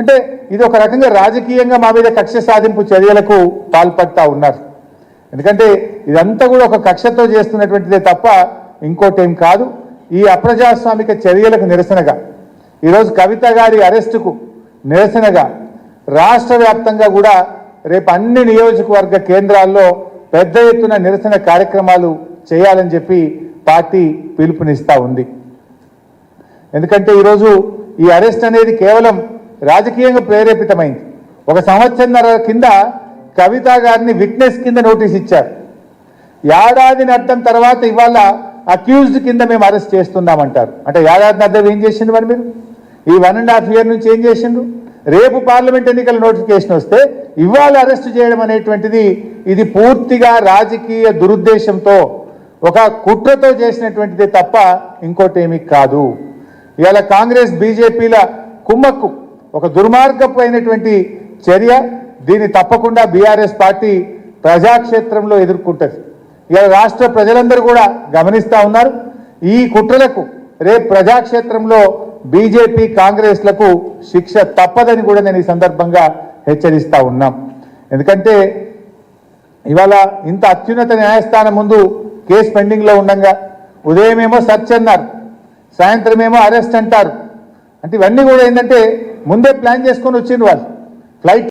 అంటే ఇది ఒక రకంగా రాజకీయంగా మా మీద కక్ష సాధింపు చర్యలకు పాల్పడతా ఉన్నారు. ఎందుకంటే ఇదంతా కూడా ఒక కక్షతో చేస్తున్నటువంటిదే తప్ప ఇంకోటేం కాదు. ఈ అప్రజాస్వామిక చర్యలకు నిరసనగా ఈరోజు కవిత గారి అరెస్టుకు నిరసనగా రాష్ట్ర వ్యాప్తంగా కూడా రేపు అన్ని నియోజకవర్గ కేంద్రాల్లో పెద్ద ఎత్తున నిరసన కార్యక్రమాలు చేయాలని చెప్పి పార్టీ పిలుపునిస్తూ ఉంది. ఎందుకంటే ఈరోజు ఈ అరెస్ట్ అనేది కేవలం రాజకీయంగా ప్రేరేపితమైంది. ఒక సంవత్సరంన్నర కింద కవిత గారిని విట్నెస్ కింద నోటీస్ ఇచ్చారు. ఏడాదిని అర్థం తర్వాత ఇవాళ అక్యూజ్డ్ కింద మేము అరెస్ట్ చేస్తున్నామంటారు. అంటే ఏడాదిని అర్థం ఏం చేసిండు మరి మీరు? ఈ వన్ అండ్ హాఫ్ ఇయర్ నుంచి ఏం చేసిండు రేపు పార్లమెంట్ ఎన్నికల నోటిఫికేషన్ వస్తే ఇవాళ అరెస్ట్ చేయడం అనేటువంటిది ఇది పూర్తిగా రాజకీయ దురుద్దేశంతో ఒక కుట్రతో చేసినటువంటిదే తప్ప ఇంకోటేమీ కాదు. ఇవాళ కాంగ్రెస్ బీజేపీల కుమ్మక్కు ఒక దుర్మార్గపు అయినటువంటి చర్య. దీన్ని తప్పకుండా బీఆర్ఎస్ పార్టీ ప్రజాక్షేత్రంలో ఎదుర్కొంటుంది. ఇక రాష్ట్ర ప్రజలందరూ కూడా గమనిస్తూ ఉన్నారు. ఈ కుట్రలకు రేపు ప్రజాక్షేత్రంలో బీజేపీ కాంగ్రెస్లకు శిక్ష తప్పదని కూడా నేను ఈ సందర్భంగా హెచ్చరిస్తూ ఉన్నాం. ఎందుకంటే ఇవాళ ఇంత అత్యున్నత న్యాయస్థానం ముందు కేసు పెండింగ్లో ఉండగా ఉదయమేమో సర్చ్ అన్నారు సాయంత్రమేమో అరెస్ట్ అంటారు. అంటే ఇవన్నీ కూడా ఏంటంటే ముందే ప్లాన్ చేసుకొని వచ్చిండ్రు వాళ్ళు. ఫ్లైట్